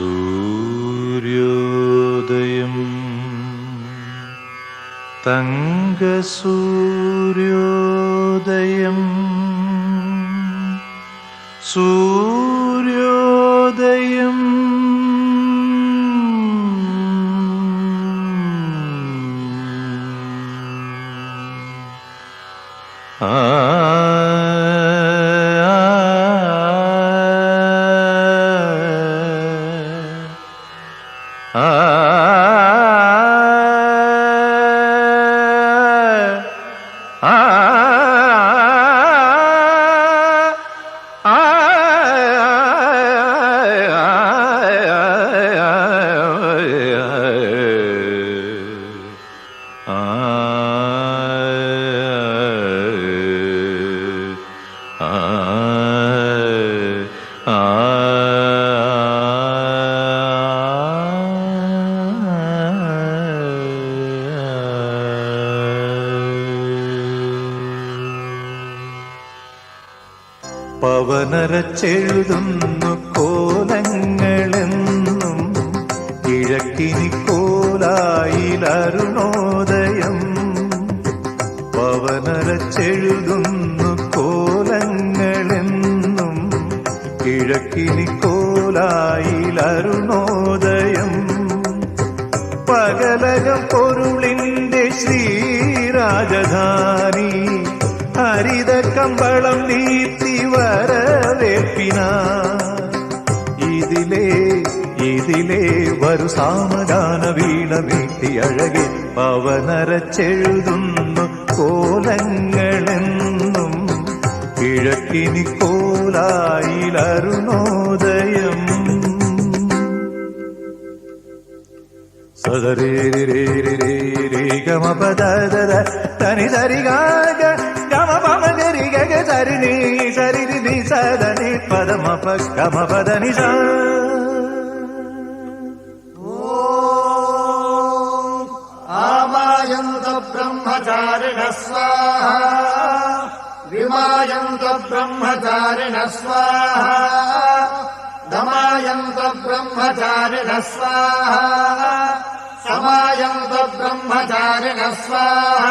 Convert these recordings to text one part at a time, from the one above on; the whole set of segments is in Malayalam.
सूर्योदयम्। तङ्गसूर्योदयम्। सूर्योदयम्। Ah. പവനരച്ചെഴുതുന്നു കോലങ്ങളെന്നും കിഴക്കിനി കോലായിലരുണോദയം പവനരച്ചെഴുതുന്നു കോലങ്ങളെന്നും കിഴക്കിനി കോലായിലരുണോദയം പകലകം പൊരുളിന്റെ ശ്രീരാജധാനി ഹരിത കമ്പളം നീത്തി വരവേൽപ്പിന. ഇതിലേ ഇതിലേ വരു സാമഗാന വീണ വീട്ടി അഴകെ പവനരച്ചെഴുതുന്നു കോലങ്ങളെന്നും കിഴക്കിനി കോലായിലരുണോദയം. സദരേ രേ രേ രേ ഗമപദ തനി గమపద నిజ. ఆమాయంత బ్రహ్మచారిణ స్వాహ విమాయంత బ్రహ్మచారిణ స్వాహ దమాయంత బ్రహ్మచారిణ స్వాహ సమాయంత బ్రహ్మచారిణ స్వాహ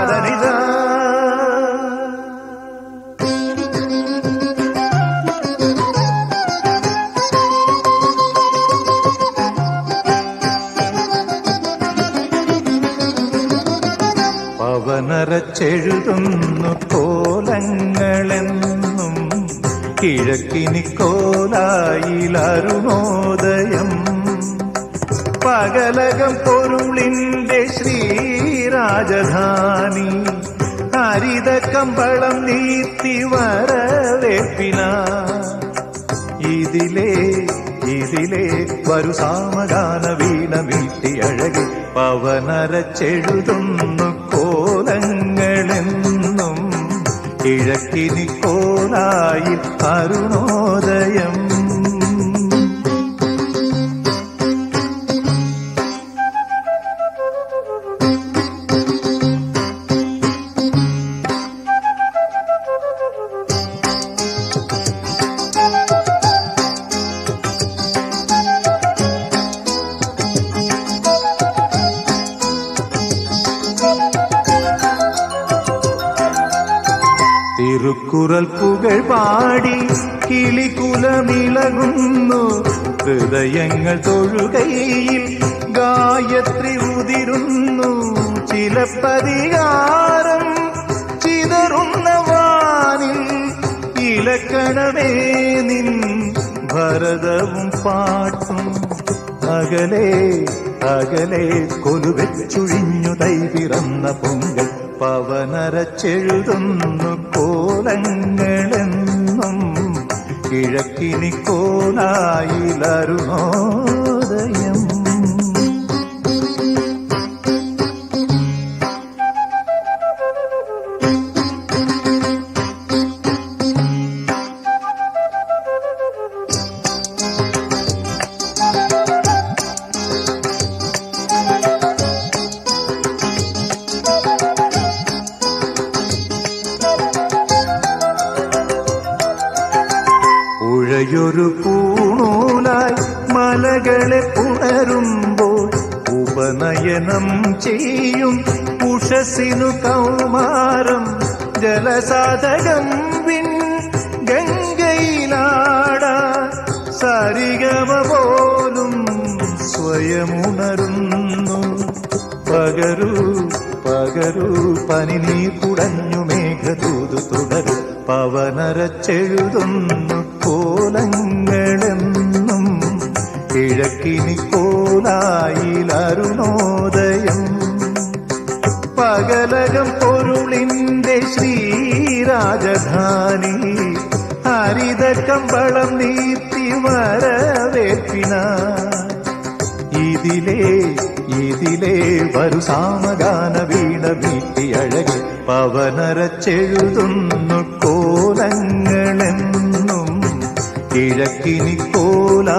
സ ദ നി പദ നി സ പവനരച്ചെഴുതുന്നു കോലങ്ങളെന്നും കിഴക്കിനി കോലായിലരുണോദയം. പകലകം പൊരുളിന്റെ ശ്രീരാജധാനി ഹരിത കമ്പളം നീത്തി വരവേപ്പിന ഇതിലേ ഇതിലേ വരു സാമഗാന വീണ വീട്ടി അഴകി. പവനരച്ചെഴുതുന്നു കോലങ്ങളെന്നും. കിഴക്കിനി കോലായി അരുണോദയം തിരുക്കുറൽ പുകൾ പാടി കിളികുലമിളകുന്നു. ഹൃദയങ്ങൾ തൊഴുകയിൽ ഗായത്രി ഉതിരുന്നു. ചിലപ്പതികാരം ചിതറുന്ന വാനിൽ ഇലക്കണമേ നിൻ ഭരതവും പാട്ടും. അകലെ അകലെ കൊലുവെച്ചുഴിഞ്ഞു തൈ പിറന്ന പൊങ്കൽ പവനരച്ചെഴുതുന്നു. കോലങ്ങളെന്നും കിഴക്കിനി കോലായിലരുണോദയം പുഴയൊരു പൂണൂലായി മലകളെ പുണരുമ്പോൾ ഉപനയനം ചെയ്യും. ഉഷസിനു കൗമാരം ജലസാധകം വിൺ ഗംഗയിലാട സരിഗമ പോലും സ്വയമുണരുന്നു. പകരൂ പകരൂ പനി നീ കുടഞ്ഞു മേഘദൂതു തുടരും പവനരച്ചെഴുതുന്നു കോലങ്ങളെന്നും. കിഴക്കിനി കോലായിലരുണോദയം. പകലകം പൊരുളിന്റെ ശ്രീരാജധാനി. ഹരിത കമ്പളം നീത്തി വരവേപ്പിന ഇതിലേ ഇതിലേ വരു സാമഗാന വീണ വീട്ടി അഴകി പവനരച്ചെഴുതുന്നു കോലങ്ങളെന്നും കിഴക്കിനി കോലായിലരുണോദയം